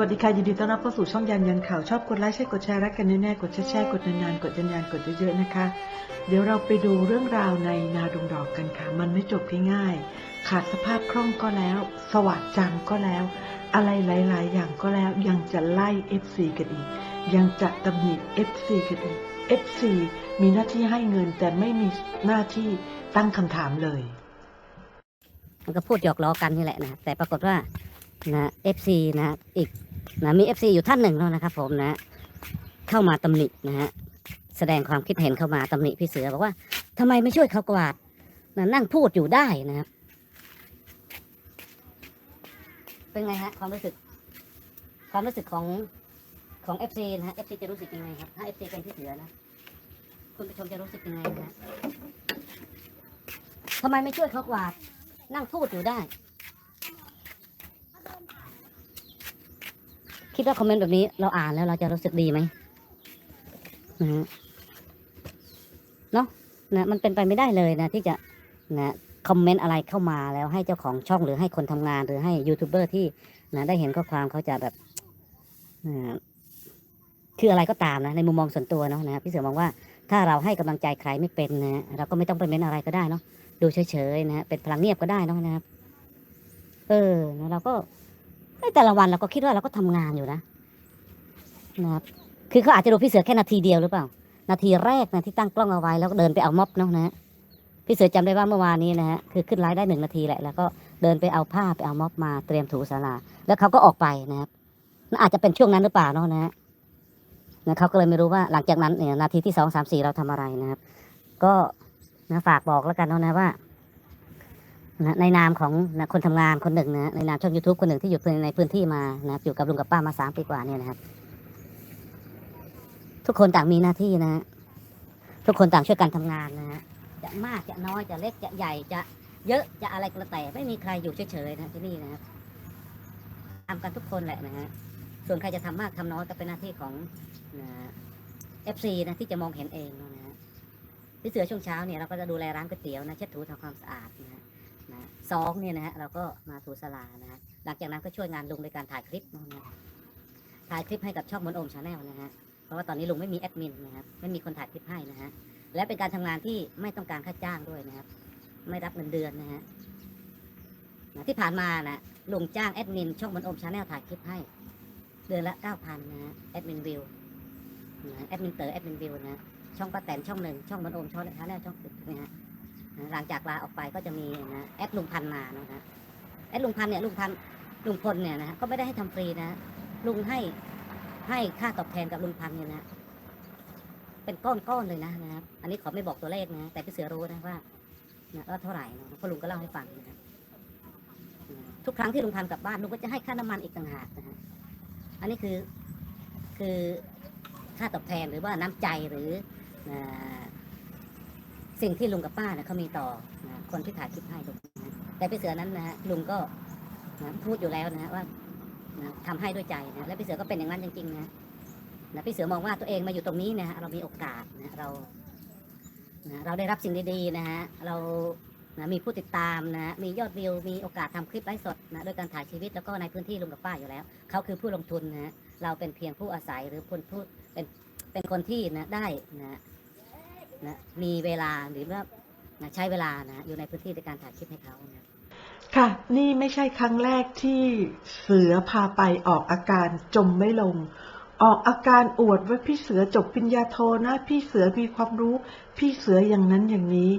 วัสดีค่ะยินดีต้อนรับเข้าสู่ช่องยันยันข่าวชอบกดไลค์ใช่กดแชร์รักกันแน่ๆกดแชร์แชร์กดนานๆกดยันยันกดเยอะๆนะคะ เดี๋ยวเราไปดูเรื่องราวในนาดงดอกกันค่ะ มันไม่จบง่ายๆขาดสภาพคล่องก็แล้ว สวัสดจังก็แล้ว อะไรหลาย ๆ อย่างก็แล้วยังจะไล่ FC กันอีก ยังจะตำหนิ FC กันอีก FC มีหน้าที่ให้เงินแต่ไม่มีหน้าที่ตั้งคำถามเลย มันก็พูดหยอกล้อกันนี่แหละนะแต่ปรากฏว่านะเอฟซีนะอีก นะมีเอฟซีอยู่ท่านหนึ่งแล้วนะครับ ผมนะ เข้ามาตำหนินะฮะแสดงความคิดเห็นเข้ามาตำหนิพี่เสือบอกว่าทำไมไม่ช่วยเขากวาดนะนั่งพูดอยู่ได้นะครับเป็นไงฮะความรู้สึก ความรู้สึกของของเอฟซีนะฮะเอฟซีจะรู้สึกยังไงครับถ้าเอฟซีเป็นพี่เสือนะคุณผู้ชมจะรู้สึกยังไงนะฮะทำไมไม่ช่วยเขากวาด นั่งพูดอยู่ได้ คิดว่าคอมเมนต์แบบนี้เราอ่านแล้วเราจะรู้สึกดีไหมนะฮะเนาะนะมันเป็นไปไม่ได้เลยนะ ที่จะนะคอมเมนต์อะไรเข้ามาแล้วให้เจ้าของช่องหรือให้คนทำงานหรือให้ยูทูบเบอร์ที่นะได้เห็นข้อความเขาจะแบบนะคืออะไรก็ตามนะในมุมมองส่วนตัวเนาะนะพี่เสือมองว่าถ้าเราให้กำลังใจใครไม่เป็นนะเราก็ไม่ต้องไปเม้นอะไรก็ได้เนาะดูเฉยๆนะเป็นพลังเงียบก็ได้เนอะนะครับ เออเราก็ แต่ละวันเราก็คิดว่าเราก็ทำงานอยู่นะนะครับคือเขาอาจจะดูพี่เสือแค่นาทีเดียวหรือเปล่า นาทีแรกนะที่ตั้งกล้องเอาไว้แล้วก็เดินไปเอาม็อบเนาะนะพี่เสือจำได้ว่าเมื่อวานนี้นะฮะคือขึ้นไลฟ์ได้หนึ่งนาทีแหละแล้วก็เดินไปเอาผ้าไปเอาม็อบมาเตรียมถูศาลาแล้วเขาก็ออกไปนะครับน่าอาจจะเป็นช่วงนั้นหรือเปล่าเนาะนะฮะนะเขาก็เลยไม่รู้ว่าหลังจากนั้นเนี่ยนาทีที่สองสามสี่เราทำอะไรนะครับ ก็นะฝากบอกแล้วกันเนาะนะว่า นะในนามของนะคนทำงานคนหนึ่งนะในนามช่อง YouTube คนหนึ่งที่อยู่ในพื้นที่มานะอยู่กับลุงกับป้ามาสามปีกว่าเนี่ยนะครับ ทุกคนต่างมีหน้าที่นะฮะทุกคนต่างช่วยกันทำงานนะฮะจะมากจะน้อยจะเล็กจะใหญ่จะเยอะจะอะไรก็แล้วแต่ไม่มีใครอยู่เฉยๆนะที่นี่นะครับทำกันทุกคนแหละนะฮะส่วนใครจะทำมากทำน้อยก็เป็นหน้าที่ของนะเอฟซีนะที่จะมองเห็นเองนะฮะพี่เสือช่วงเช้าเนี่ยเราก็จะดูแลร้านก๋วยเตี๋ยวนะเช็ดถูทำความสะอาดนะฮะ นะสองเนี่ยนะฮะเราก็มาถูสลานะฮะหลังจากนั้นก็ช่วยงานลุงในการถ่ายคลิปนะฮะถ่ายคลิปให้กับช่องมนโอมชาแนลนะฮะเพราะว่าตอนนี้ลุงไม่มีแอดมินนะครับไม่มีคนถ่ายคลิปให้นะฮะและเป็นการทำงานที่ไม่ต้องการค่าจ้างด้วยนะครับ ไม่รับเงินเดือนนะฮะที่ผ่านมานะลุงจ้างแอดมินช่องมนโอมชาแนลถ่ายคลิปให้ เดือนละเก้าพันนะฮะแอดมินวิวนะแอดมินเต๋อแอดมินวิวนะฮะช่องป้าแตนช่องหนึ่งช่องมนโอมช่องท้าแรกช่องสิบนะฮะ หลังจากลาออกไปก็จะมีนะแอดลุงพันมานะฮะแอดลุงพันเนี่ยลุงพันลุงพลเนี่ยนะฮะก็ไม่ได้ให้ทำฟรีนะลุงให้ให้ค่าตอบแทนกับลุงพันเนี่ยนะเป็นก้อนๆเลยนะนะครับ อันนี้ขอไม่บอกตัวเลขนะ แต่พี่เสือรู้นะว่านะว่าเท่าไหร่นะเพราะลุงก็เล่าให้ฟังนะครับทุกครั้งที่ลุงพันกลับบ้านลุงก็จะให้ค่าน้ำมันอีกต่างหากนะฮะอันนี้คือคือค่าตอบแทนหรือว่าน้ำใจหรือ สิ่งที่ลุงกับป้าเนี่ยเขามีต่อนะคนที่ถ่ายคลิปให้ลุงนะแต่พี่เสือนั้นนะฮะลุงก็นะพูดอยู่แล้วนะฮะว่านะทำให้ด้วยใจนะและพี่เสือก็เป็นอย่างนั้นจริงๆนะนะพี่เสือมองว่าตัวเองมาอยู่ตรงนี้นะฮะเรามีโอกาสนะเรานะเราได้รับสิ่งดีๆนะฮะเรานะมีผู้ติดตามนะมียอดวิว มีโอกาสทำคลิปไลฟ์สดนะด้วยการถ่ายชีวิตแล้วก็ในพื้นที่ลุงกับป้าอยู่แล้ว เขาคือผู้ลงทุนนะฮะเราเป็นเพียงผู้อาศัยหรือคนผู้เป็นเป็นคนที่นะได้นะ นะมีเวลาหรือว่านะใช้เวลานะอยู่ในพื้นที่ในการถ่ายคลิปให้เขานะค่ะ นี่ไม่ใช่ครั้งแรกที่เสือพาไปออกอาการจมไม่ลง ออกอาการอวดว่าพี่เสือจบปริญญาโทนะ พี่เสือมีความรู้ พี่เสืออย่างนั้นอย่างนี้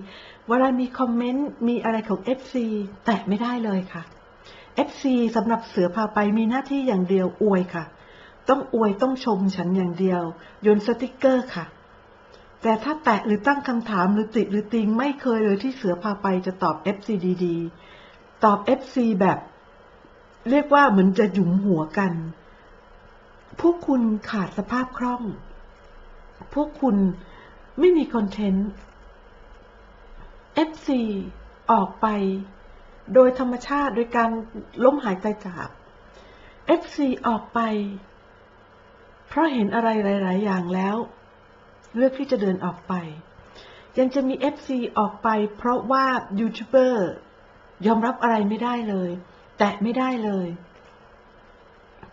เวลามีคอมเมนต์มีอะไรของ FC แตะไม่ได้เลยค่ะ FC สำหรับเสือพาไปมีหน้าที่อย่างเดียวอวยค่ะ ต้องอวยต้องชมฉันอย่างเดียวโยนสติกเกอร์ค่ะ แต่ถ้าแตะหรือตั้งคำถามหรือติหรือติงไม่เคยเลยที่เสือพาไปจะตอบ FC ดีๆ ตอบ FC แบบ เรียกว่าเหมือนจะหยุมหัวกัน พวกคุณขาดสภาพคล่อง พวกคุณไม่มีคอนเทนต์ FC ออกไป โดยธรรมชาติโดยการล้มหายใจจาก FC ออกไป เพราะเห็นอะไรหลาย ๆ อย่างแล้ว เลือกที่จะเดินออกไป ยังจะมี FC ออกไปเพราะว่ายูทูบเบอร์ยอมรับอะไรไม่ได้เลย แตะไม่ได้เลย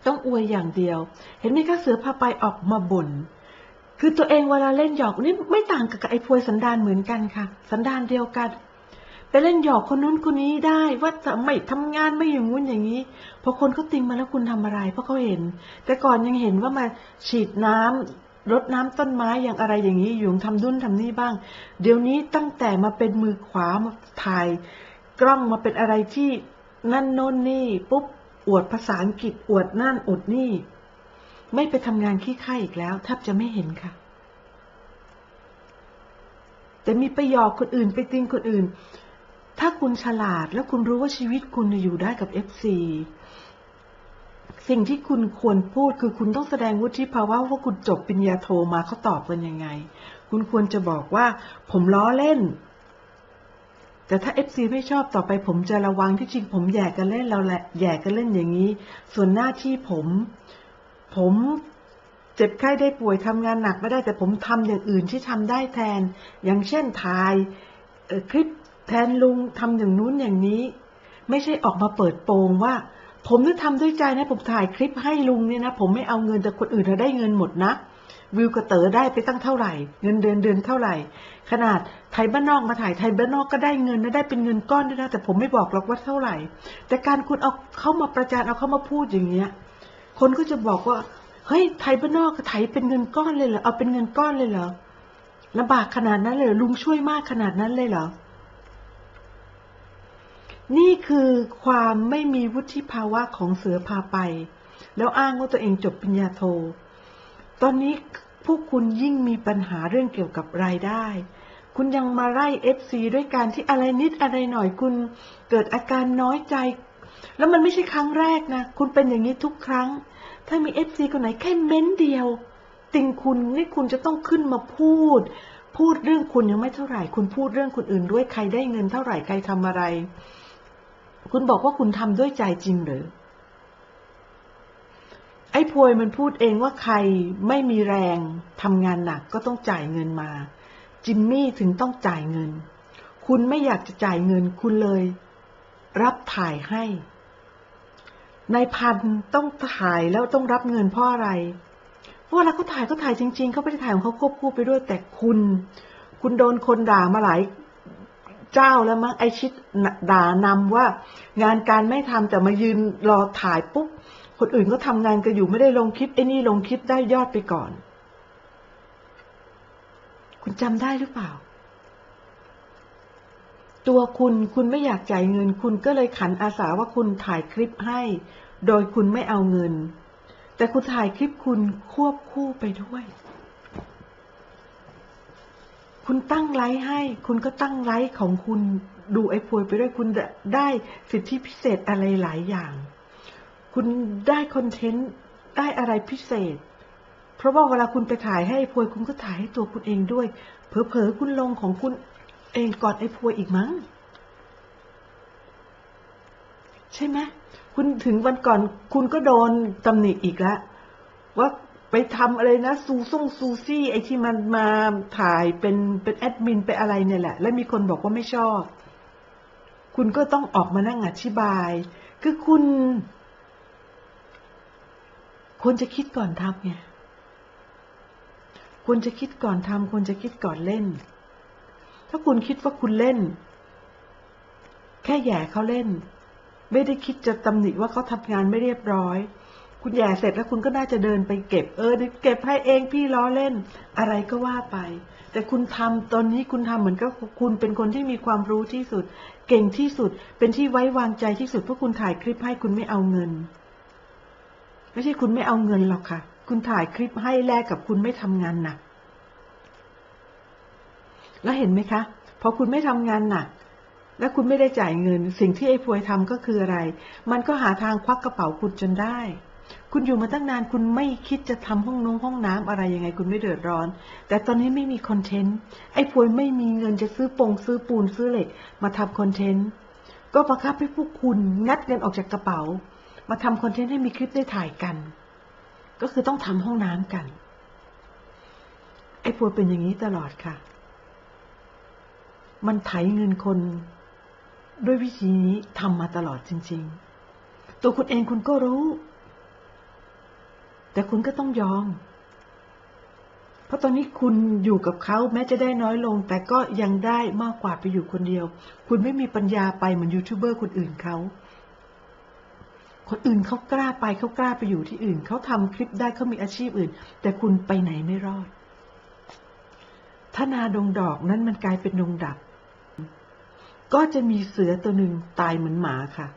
ต้องอวยอย่างเดียว เห็นไหมคะเสือพาไปออกมาบ่นคือตัวเองเวลาเล่นหยอกนี่ไม่ต่างกับไอ้พวยสันดานเหมือนกันค่ะ สันดานเดียวกันไปเล่นหยอกคนนู้นคนนี้ได้ว่าจะไม่ทำงานไม่อย่างงู้นอย่างนี้พอคนเขาติงมาแล้วคุณทำอะไรเพราะเขาเห็น แต่ก่อนยังเห็นว่ามาฉีดน้ำ รดน้ำต้นไม้อย่างอะไรอย่างนี้อยู่ทำดุนทำนี่บ้าง เดี๋ยวนี้ตั้งแต่มาเป็นมือขวามาถ่าย กล้องมาเป็นอะไรที่นั่นโน่นนี่ปุ๊บอวดภาษาอังกฤษอวดนั่นอวดนี่ ไม่ไปทำงานขี้ข้าอีกแล้วแทบจะไม่เห็นค่ะ แต่มีไปหยอกคนอื่นไปติงคนอื่น ถ้าคุณฉลาดแล้วคุณรู้ว่าชีวิตคุณอยู่ได้กับเอฟซี สิ่งที่คุณควรพูดคือคุณต้องแสดงวุฒิภาวะว่าคุณจบปริญญาโทมาเขาตอบกันยังไง คุณควรจะบอกว่า ผมล้อเล่น แต่ถ้าเอฟซีไม่ชอบต่อไปผมจะระวังที่จริงผมแย่กันเล่นเราแหละแย่กันเล่นอย่างนี้ ส่วนหน้าที่ผม ผมเจ็บไข้ได้ป่วยทำงานหนักไม่ได้แต่ผมทำอย่างอื่นที่ทำได้แทน อย่างเช่นถ่ายคลิปแทนลุงทำอย่างนู้นอย่างนี้ ไม่ใช่ออกมาเปิดโปงว่า ผมนี่ทำด้วยใจนะผมถ่ายคลิปให้ลุงเนี่ยนะ ผมไม่เอาเงินแต่คนอื่นเขาได้เงินหมดนะ วิวกระเต๋อได้ไปตั้งเท่าไหร่ เงินเดือนเดือนเท่าไหร่ ขนาดไทยบ้านนอกมาถ่ายไทยบ้านนอกก็ได้เงินนะได้เป็นเงินก้อนด้วยนะแต่ผมไม่บอกหรอกว่าเท่าไหร่ แต่การคุณเอาเข้ามาประจานเอาเข้ามาพูดอย่างเงี้ย คนก็จะบอกว่าเฮ้ยไทยบ้านนอกก็ไทยเป็นเงินก้อนเลยเหรอเอาเป็นเงินก้อนเลยเหรอลำบากขนาดนั้นเลยลุงช่วยมากขนาดนั้นเลยเหรอ นี่คือความไม่มีวุฒิภาวะของเสือพาไป แล้วอ้างว่าตัวเองจบปริญญาโท ตอนนี้พวกคุณยิ่งมีปัญหาเรื่องเกี่ยวกับรายได้ คุณยังมาไล่เอฟซีด้วยการที่อะไรนิดอะไรหน่อยคุณเกิดอาการน้อยใจ แล้วมันไม่ใช่ครั้งแรกนะ คุณเป็นอย่างนี้ทุกครั้ง ถ้ามีเอฟซีคนไหนแค่เม้นเดียว ติงคุณนี่คุณจะต้องขึ้นมาพูด พูดเรื่องคุณยังไม่เท่าไหร่ คุณพูดเรื่องคนอื่นด้วยใครได้เงินเท่าไหร่ใครทำอะไร คุณบอกว่าคุณทำด้วยใจจริงหรือ ไอ้พวยมันพูดเองว่าใครไม่มีแรงทำงานหนักก็ต้องจ่ายเงินมา จิมมี่ถึงต้องจ่ายเงิน คุณไม่อยากจะจ่ายเงินคุณเลย รับถ่ายให้นายพันต้องถ่ายแล้วต้องรับเงินเพราะอะไร เพราะเวลาเขาถ่ายเขาถ่ายจริง ๆ เขาไม่ได้ถ่ายของเขาควบคู่ไปด้วยแต่คุณ คุณโดนคนด่ามาหลาย เจ้าแล้วมั้งไอชิดด่านำว่า งานการไม่ทำแต่มายืนรอถ่ายปุ๊บคนอื่นก็ทำงานกันอยู่ไม่ได้ลงคลิปไอ้นี่ลงคลิปได้ยอดไปก่อน คุณจำได้หรือเปล่า ตัวคุณคุณไม่อยากจ่ายเงิน คุณก็เลยขันอาสาว่าคุณถ่ายคลิปให้ โดยคุณไม่เอาเงิน แต่คุณถ่ายคลิปคุณควบคู่ไปด้วย คุณตั้งไลค์ให้ คุณก็ตั้งไลค์ของคุณดูไอ้พวยไปด้วยคุณได้สิทธิพิเศษอะไรหลายอย่าง คุณได้คอนเทนต์ได้อะไรพิเศษ เพราะว่าเวลาคุณไปถ่ายให้ไอ้พวยคุณก็ถ่ายให้ตัวคุณเองด้วย เผลอๆคุณลงของคุณเองก่อนไอ้พวยอีกมั้ง ใช่ไหมคุณถึงวันก่อนคุณก็โดนตำหนิอีกแล้วว่า ไปทำอะไรนะซูซ่งซูซี่ ไอ้ที่มันมาถ่ายเป็นเป็นแอดมินไปอะไรเนี่ยแหละ แล้วมีคนบอกว่าไม่ชอบ คุณก็ต้องออกมานั่งอธิบาย คือคุณควรจะคิดก่อนทำไงควรจะคิดก่อนทำควรจะคิดก่อนเล่น ถ้าคุณคิดว่าคุณเล่น แค่แย่เขาเล่น ไม่ได้คิดจะตำหนิว่าเขาทำงานไม่เรียบร้อย คุณแย่เสร็จแล้วคุณก็น่าจะเดินไปเก็บ เออเก็บให้เองพี่ล้อเล่น อะไรก็ว่าไป แต่คุณทำตอนนี้คุณทำเหมือนกับคุณเป็นคนที่มีความรู้ที่สุด เก่งที่สุด เป็นที่ไว้วางใจที่สุดเพราะคุณถ่ายคลิปให้คุณไม่เอาเงิน ไม่ใช่คุณไม่เอาเงินหรอกค่ะ คุณถ่ายคลิปให้แลกกับคุณไม่ทำงานหนัก แล้วเห็นไหมคะพอคุณไม่ทำงานหนักและคุณไม่ได้จ่ายเงิน สิ่งที่ไอ้พวยทำก็คืออะไร มันก็หาทางควักกระเป๋าคุณจนได้ คุณอยู่มาตั้งนานคุณไม่คิดจะทำห้องนงห้องน้ำอะไรยังไง คุณไม่เดือดร้อน แต่ตอนนี้ไม่มีคอนเทนต์ไอ้พวยไม่มีเงินจะซื้อปงซื้อปูนซื้อเหล็ก มาทำคอนเทนต์ก็บังคับให้พวกคุณงัดเงินออกจากกระเป๋า มาทำคอนเทนต์ให้มีคลิปได้ถ่ายกัน ก็คือต้องทำห้องน้ำกัน ไอ้พวยเป็นอย่างนี้ตลอดค่ะ มันไถเงินคน ด้วยวิธีนี้ทำมาตลอดจริง ๆ ตัวคุณเองคุณก็รู้ แต่คุณก็ต้องยอม เพราะตอนนี้คุณอยู่กับเขาแม้จะได้น้อยลง แต่ก็ยังได้มากกว่าไปอยู่คนเดียว คุณไม่มีปัญญาไปเหมือนยูทูบเบอร์คนอื่นเขาคนอื่นเขากล้าไปเขากล้าไปอยู่ที่อื่น เขาทำคลิปได้เขามีอาชีพอื่น แต่คุณไปไหนไม่รอด ถ้านาดงดอกนั้นมันกลายเป็นดงดับ ก็จะมีเสือตัวหนึ่งตายเหมือนหมาค่ะ